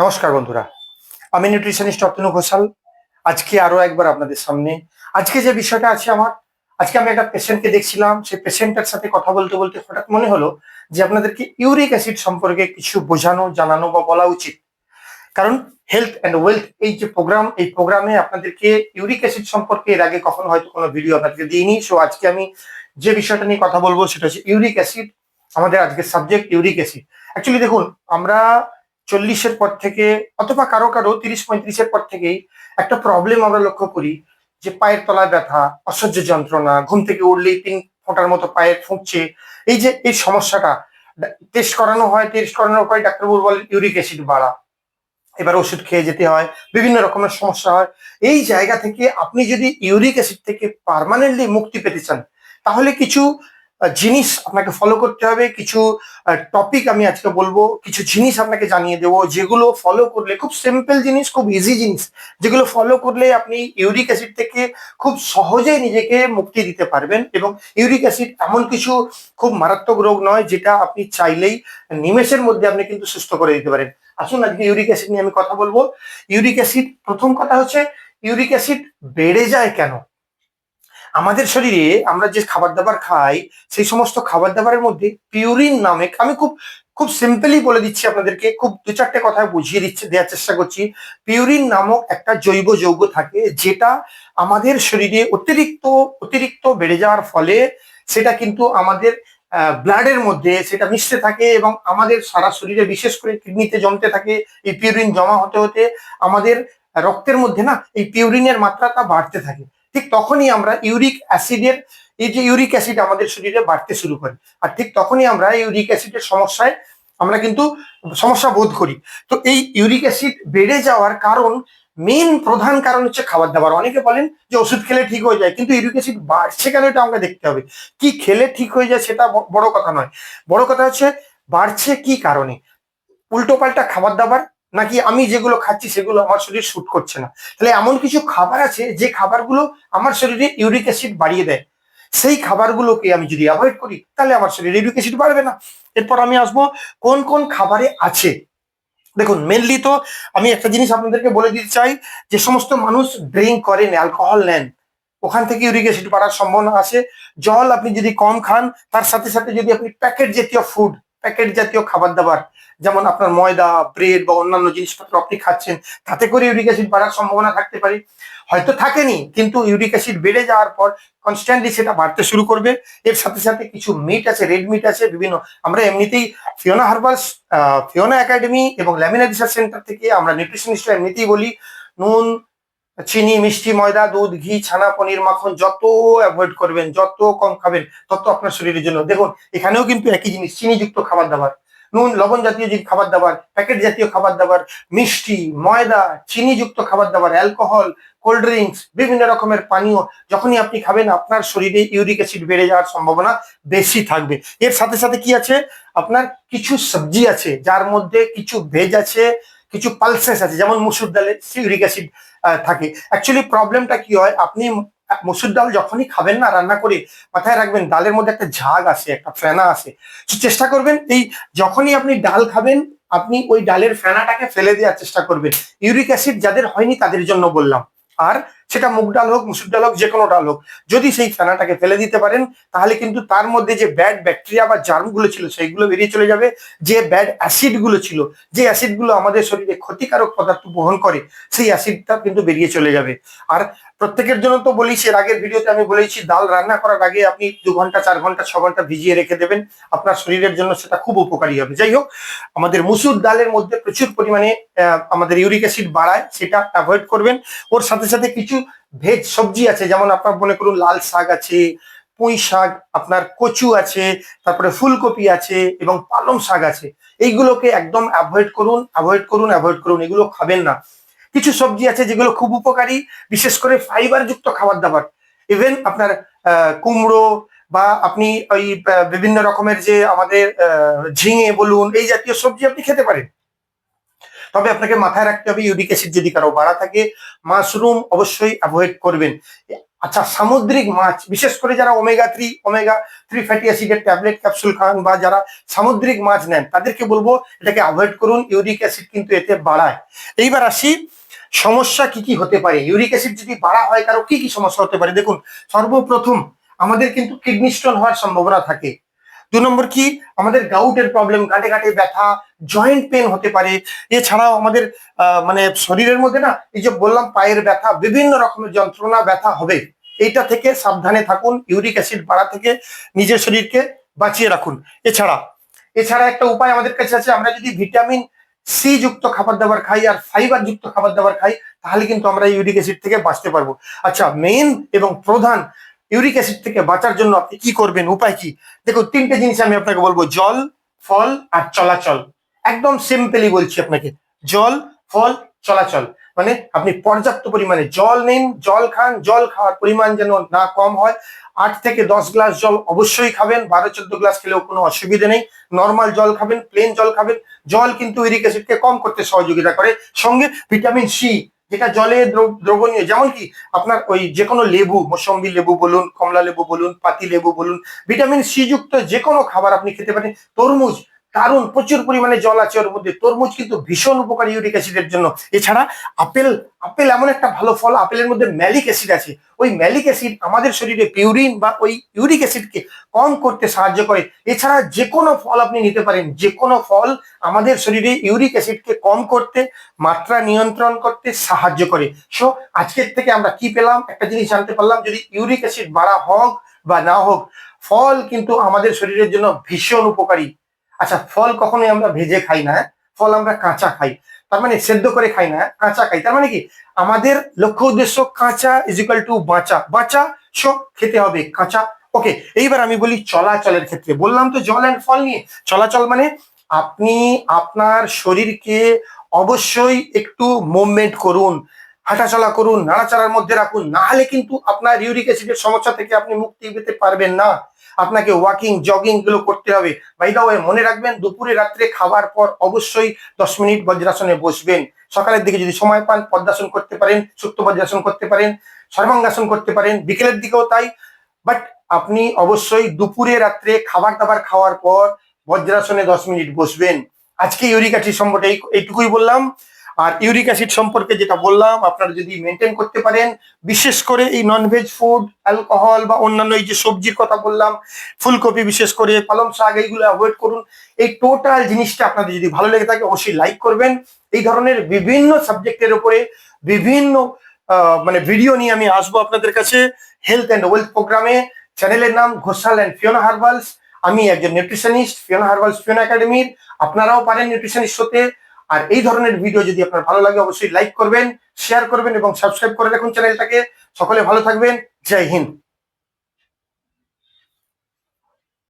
নমস্কার বন্ধুরা। আমি নিউট্রিশনিস্ট অতনু ঘোষাল। আজকে আরও একবার আপনাদের সামনে। আজকে যে বিষয়টা আছে আমার, আজকে আমি একটা পেশেন্টকে দেখছিলাম। সেই পেশেন্টের সাথে কথা বলতে বলতে হঠাৎ মনে হলো যে আপনাদেরকে ইউরিক অ্যাসিড সম্পর্কে কিছু বোঝানো, জানানো বা বলা উচিত। কারণ হেলথ অ্যান্ড ওয়েলথ এই যে প্রোগ্রাম এই প্রোগ্রামে আপনাদেরকে ইউরিক অ্যাসিড সম্পর্কে এর আগে কখনো হয়তো কোনো ভিডিও আপনাদেরকে দিইনি। সো আজকে আমি যে বিষয়টা নিয়ে কথা বলব সেটা হচ্ছে ইউরিক অ্যাসিড আমাদের আজকের সাবজেক্ট ইউরিক অ্যাসিড অ্যাকচুয়ালি দেখুন, আমরা চল্লিশের পর থেকে অথবা কারও কারও তিরিশ পঁয়ত্রিশের পর থেকেই একটা প্রবলেম আমরা লক্ষ্য করি যে পায়ের তলায় ব্যথা, অসহ্য যন্ত্রণা, ঘুম থেকে উঠলেই তিন ফোঁটার মতো পায়ে ফুঁকছে। এই যে এই সমস্যাটা টেস্ট করানো হয় টেস্ট করানোর পরে ডাক্তারবাবু বলেন ইউরিক অ্যাসিড বাড়া। এবার ওষুধ খেয়ে যেতে হয়, বিভিন্ন রকমের সমস্যা হয়। এই জায়গা থেকে আপনি যদি ইউরিক অ্যাসিড থেকে পার্মানেন্টলি মুক্তি পেতে চান, তাহলে কিছু জিনিস আপনাকে ফলো করতে হবে, কিছু টপিক আমি আজকে বলব, কিছু জিনিস আপনাকে জানিয়ে দেবো, যেগুলো ফলো করলে, খুব সিম্পল জিনিস, খুব ইজি জিনিস, যেগুলো ফলো করলে আপনি ইউরিক অ্যাসিড থেকে খুব সহজেই নিজেকে মুক্তি দিতে পারবেন এবং ইউরিক অ্যাসিড এমন কিছু খুব মারাত্মক রোগ নয়, যেটা আপনি চাইলেই নিমেষের মধ্যে আপনি কিন্তু সুস্থ করে দিতে পারেন। আসুন আজকে ইউরিক অ্যাসিড নিয়ে আমি কথা বলব। ইউরিক অ্যাসিড প্রথম কথা হচ্ছে ইউরিক অ্যাসিড বেড়ে যায় কেন? আমাদের শরীরে আমরা যে খাবার দাবার খাই, সেই সমস্ত খাবার দাবারের মধ্যে পিউরিন নামে, আমি খুব খুব সিম্পলি বলে দিচ্ছি আপনাদেরকে, খুব দু চারটে কথা বুঝিয়ে দিচ্ছে, দেওয়ার চেষ্টা করছি। পিউরিন নামক একটা জৈব যৌগ থাকে, যেটা আমাদের শরীরে অতিরিক্ত অতিরিক্ত বেড়ে যাওয়ার ফলে সেটা কিন্তু আমাদের ব্লাডের মধ্যে সেটা মিশতে থাকে এবং আমাদের সারা শরীরে, বিশেষ করে কিডনিতে জমতে থাকে, এই পিউরিন জমা হতে হতে আমাদের রক্তের মধ্যে না, এই পিউরিনের মাত্রাটা বাড়তে থাকে। ঠিক তখনই আমরা ইউরিক অ্যাসিডের, এই যে ইউরিক অ্যাসিড আমাদের শরীরে বাড়তে শুরু করে। আর ঠিক তখনই আমরা ইউরিক অ্যাসিডের সমস্যায় আমরা কিন্তু সমস্যা বোধ করি। তো এই ইউরিক অ্যাসিড বেড়ে যাওয়ার কারণ মেন প্রধান কারণ হচ্ছে খাবার দাবার অনেকে বলেন যে ওষুধ খেলে ঠিক হয়ে যায়, কিন্তু ইউরিক অ্যাসিড বাড়ছে কেন এটা আমাকে দেখতে হবে? কি খেলে ঠিক হয়ে যায় সেটা বড় কথা নয়। বড় কথা হচ্ছে বাড়ছে কি কারণে? উল্টো পাল্টা খাবার দাবার নাকি আমি যেগুলো খাচ্ছি সেগুলো আমার শরীর শুট করছে না? তাহলে এমন কিছু খাবার আছে যে খাবারগুলো আমার শরীরে ইউরিক অ্যাসিড বাড়িয়ে দেয়। সেই খাবারগুলোকে আমি যদি অ্যাভয়েড করি, তাহলে আমার শরীরে ইউরিক অ্যাসিড বাড়বে না। এরপর আমি আসব কোন কোন খাবারে আছে। দেখুন মেনলি তো আমি একটা জিনিস আপনাদেরকে বলে দিতে চাই, যে সমস্ত মানুষ ড্রিঙ্ক করেন অ্যালকোহল নেন। ওখান থেকে ইউরিক অ্যাসিড বাড়ার সম্ভাবনা আছে। জল আপনি যদি কম খান, তার সাথে সাথে যদি আপনি প্যাকেট জাতীয় ফুড প্যাকেট জাতীয় খাবার দাবার, যেমন আপনার ময়দা, ব্রেড বা অন্যান্য জিনিসপত্র আপনি খাচ্ছেন, তাতে করে ইউরিক অ্যাসিড বাড়ার সম্ভাবনা থাকতে পারে। হয়তো থাকেনি, কিন্তু ইউরিক অ্যাসিড বেড়ে যাওয়ার পর কনস্ট্যান্টলি সেটা বাড়তে শুরু করবে। এর সাথে সাথে কিছু মিট আছে রেড মিট আছে, বিভিন্ন আমরা এমনিতেই ফিওনা হার্বালস ফিওনা একাডেমি এবং ল্যামিনা রিসার্চ সেন্টার থেকে আমরা নিউট্রিশনিস্ট এমনিতেই বলি, নুন চিনি, মিষ্টি, ময়দা, দুধ, ঘি, ছানা, পনির, মাখন যত অ্যাভয়েড করবেন, যত কম খাবেন, তত আপনার শরীরের জন্য। দেখুন, এখানেও কিন্তু একই জিনিস, চিনিযুক্ত খাবার দাবার নুন, লবণ জাতীয় যে খাবার দাবার প্যাকেট জাতীয় খাবার দাবার মিষ্টি, ময়দা, চিনিযুক্ত খাবার দাবার অ্যালকোহল কোল্ড ড্রিঙ্কস বিভিন্ন রকমের পানীয়, যখনই আপনি খাবেন, আপনার শরীরে ইউরিক অ্যাসিড বেড়ে যাওয়ার সম্ভাবনা বেশি থাকবে। এর সাথে সাথে কি আছে? আপনার কিছু সবজি আছে, যার মধ্যে কিছু ভেজ আছে কিছু পালসেস আছে, যেমন মুসুর ডালে ইউরিক অ্যাসিড থাকে। অ্যাকচুয়ালি প্রবলেমটা কি হয়, আপনি মসুর ডাল যখনই খাবেন না, রান্না করে মাথায় রাখবেন, ডালের মধ্যে একটা ঝাগ আসে একটা ফেনা আসে চেষ্টা করবেন, এই যখনই আপনি ডাল খাবেন, আপনি ওই ডালের ফেনাটাকে ফেলে দেওয়ার চেষ্টা করবেন। ইউরিক অ্যাসিড যাদের হয়নি, তাদের জন্য বললাম। আর সেটা মুগ ডাল হোক, মুসুর ডাল হোক যে কোনো ডাল হোক। যদি সেই ফেনাটাকে ফেলে দিতে পারেন, তাহলে কিন্তু তার মধ্যে যে ব্যাড ব্যাকটেরিয়া বা জার্মগুলো ছিল, সেইগুলো বেরিয়ে চলে যাবে। যে ব্যাড অ্যাসিডগুলো ছিল, যে অ্যাসিডগুলো আমাদের শরীরে ক্ষতিকারক পদার্থ বহন করে, সেই অ্যাসিডটা কিন্তু বেরিয়ে চলে যাবে। আর প্রত্যেকের জন্য তো বলেছি এর আগের ভিডিওতে আমি বলেছি ডাল রান্না করার আগে আপনি দু ঘণ্টা, চার ঘণ্টা, ছ ঘণ্টা ভিজিয়ে রেখে দেবেন। আপনার শরীরের জন্য সেটা খুব উপকারী হবে। যাই হোক, আমাদের মুসুর ডালের মধ্যে প্রচুর পরিমাণে আমাদের ইউরিক অ্যাসিড বাড়ায়, সেটা অ্যাভয়েড করবেন। ওর সাথে সাথে কিছু ভেজ সবজি আছে, যেমন আপনার মনে করুন লাল শাক আছে, পুঁই শাক, আপনার কচু আছে, তারপরে ফুলকপি আছে এবং পালং শাক আছে। এইগুলোকে একদম অ্যাভয়েড করুন অ্যাভয়েড করুন অ্যাভয়েড করুন, এগুলো খাবেন না। কিছু সবজি আছে যেগুলো খুব উপকারী, বিশেষ করে ফাইবার যুক্ত খাবার দাবার। ইভেন আপনার কুমড়ো বা আপনি ওই বিভিন্ন রকমের যে আমাদের ঝিঙে বলুন, এই জাতীয় সবজি আপনি খেতে পারেন। তবে আপনাকে মাথায় রাখতে হবে ইউরিক অ্যাসিড যদি কারও বাড়া থাকে মাশরুম অবশ্যই অ্যাভয়েড করবেন। আচ্ছা সামুদ্রিক মাছ, বিশেষ করে যারা omega three omega three fatty অ্যাসিডের ট্যাবলেট ক্যাপসুল খান বা যারা সামুদ্রিক মাছ নেন, তাদেরকে বলব এটাকে অ্যাভয়েড করুন ইউরিক অ্যাসিড কিন্তু এতে বাড়ায়। এইবার আসি সমস্যা কি কি হতে পারে? ইউরিক অ্যাসিড যদি বাড়া হয় কারও কি কি সমস্যা হতে পারে? দেখুন, সর্বপ্রথম আমাদের কিন্তু কিডনি স্টোন হওয়ার সম্ভাবনা থাকে। দু নম্বর কি? আমাদের গাউটের প্রবলেম গাঁটে গাঁটে ব্যথা জয়েন্ট পেন হতে পারে। এছাড়াও আমাদের মানে শরীরের মধ্যে না, এই যে বললাম পায়ের ব্যথা, বিভিন্ন রকমের যন্ত্রণা, ব্যথা হবে। এইটা থেকে সাবধানে থাকুন, ইউরিক অ্যাসিড বাড়া থেকে নিজের শরীরকে বাঁচিয়ে রাখুন। এছাড়া এছাড়া একটা উপায় আমাদের কাছে আছে, আমরা যদি ভিটামিন সি যুক্ত খাবার দাবার খাই আর ফাইবার যুক্ত খাবার দাবার খাই, তাহলে কিন্তু আমরা ইউরিক অ্যাসিড থেকে বাঁচতে পারব। আচ্ছা মেইন এবং প্রধান ইউরিক অ্যাসিড থেকে বাঁচার জন্য আপনি কি করবেন? উপায় কি? দেখো তিনটে জিনিস আমি আপনাকে বলব। জল, ফল আর চলাচল। একদম সিম্পলি বলছি আপনাকে। জল, ফল, চলাচল। মানে আপনি পর্যাপ্ত পরিমাণে জল নিন, জল খান, জল খাওয়ার পরিমাণ যেন না কম হয়। আট থেকে দশ গ্লাস জল অবশ্যই খাবেন, বারো চোদ্দ গ্লাস খেলেও কোনো অসুবিধা নেই। নর্মাল জল খাবেন প্লেন জল খাবেন। জল কিন্তু ইউরিক অ্যাসিডকে কম করতে সহযোগিতা করে। সঙ্গে ভিটামিন সি যেটা জলে দ্রবণীয়, যেমন কি আপনার ওই যে কোনো লেবু, মৌসম্বি লেবু বলুন, কমলা লেবু বলুন, পাতি লেবু বলুন ভিটামিন সি যুক্ত যে কোনো খাবার আপনি খেতে পারেন। তরমুজ দারুণ প্রচুর পরিমাণে জল আছে ওর মধ্যে। তরমুজ কিন্তু ভীষণ উপকারী ইউরিক অ্যাসিডের জন্য। এছাড়া আপেল আপেল এমন একটা ভালো ফল, আপেলের মধ্যে ম্যালিক অ্যাসিড আছে। ওই ম্যালিক অ্যাসিড আমাদের শরীরে পিউরিন বা ওই ইউরিক অ্যাসিডকে কম করতে সাহায্য করে। এছাড়া যে কোনো ফল আপনি নিতে পারেন। যে কোনো ফল আমাদের শরীরে ইউরিক অ্যাসিডকে কম করতে, মাত্রা নিয়ন্ত্রণ করতে সাহায্য করে। সো আজকের থেকে আমরা কি পেলাম? একটা জিনিস জানতে পারলাম, যদি ইউরিক অ্যাসিড বাড়া হোক বা না হোক, ফল কিন্তু আমাদের শরীরের জন্য ভীষণ উপকারী। আচ্ছা ফল কখনোই আমরা ভেজে খাই না হ্যাঁ? ফল আমরা কাঁচা খাই। তার মানে সেদ্ধ করে খাই না হ্যাঁ? কাঁচা খাই। তার মানে কি? আমাদের লক্ষ্য উদ্দেশ্য কাঁচা ইজিক্যাল টু বাঁচা। বাঁচা সব খেতে হবে, কাঁচা। ওকে এইবার আমি বলি চলাচলের ক্ষেত্রে। বললাম তো জল অ্যান্ড ফল নিয়ে। চলাচল মানে আপনি আপনার শরীরকে অবশ্যই একটু মুভমেন্ট করুন, হাঁটাচলা করুন, নাড়াচাড়ার মধ্যে রাখুন। না হলে কিন্তু আপনার ইউরিক অ্যাসিডের সমস্যা থেকে আপনি মুক্তি পেতে পারবেন না। আপনাকে ওয়াকিং জগিংগুলো করতে হবে। ওয়ে মনে রাখবেন, দুপুরে রাত্রে খাবার পর অবশ্যই দশ মিনিট বজ্রাসনে বসবেন। সকালের দিকে যদি সময় পান, পদ্মাসন করতে পারেন সুপ্ত বজ্রাসন করতে পারেন, সর্বাঙ্গাসন করতে পারেন, বিকেলের দিকেও তাই। বাট আপনি অবশ্যই দুপুরে রাত্রে খাবার দাবার খাওয়ার পর বজ্রাসনে দশ মিনিট বসবেন। আজকে ইউরিক অ্যাসিড সম্পর্কে এইটুকুই বললাম। আর ইউরিক অ্যাসিড সম্পর্কে যেটা বললাম, আপনারা যদি মেনটেন করতে পারেন, বিশেষ করে এই ননভেজ ফুড অ্যালকোহল বা অন্যান্য এই যে সবজির কথা বললাম, ফুলকপি বিশেষ করে, পালং শাক, এইগুলো অ্যাভয়েড করুন। এই টোটাল জিনিসটা আপনাদের যদি ভালো লেগে থাকে, অবশ্যই লাইক করবেন। এই ধরনের বিভিন্ন সাবজেক্টের উপরে বিভিন্ন মানে ভিডিও নিয়ে আমি আসব আপনাদের কাছে। হেলথ অ্যান্ড ওয়েলথ প্রোগ্রামে চ্যানেলের নাম ঘোষাল অ্যান্ড ফিওনা হার্বালস আমি একজন নিউট্রিশনিস্ট ফিওনা হার্বালস ফিওনা একাডেমির আপনারাও পারেন নিউট্রিশনিস্ট হতে। আর এই ধরনের ভিডিও যদি আপনার ভালো লাগে, অবশ্যই লাইক করবেন শেয়ার করবেন এবং সাবস্ক্রাইব করে রাখুন চ্যানেলটাকে। সকলে ভালো থাকবেন। জয় হিন্দ।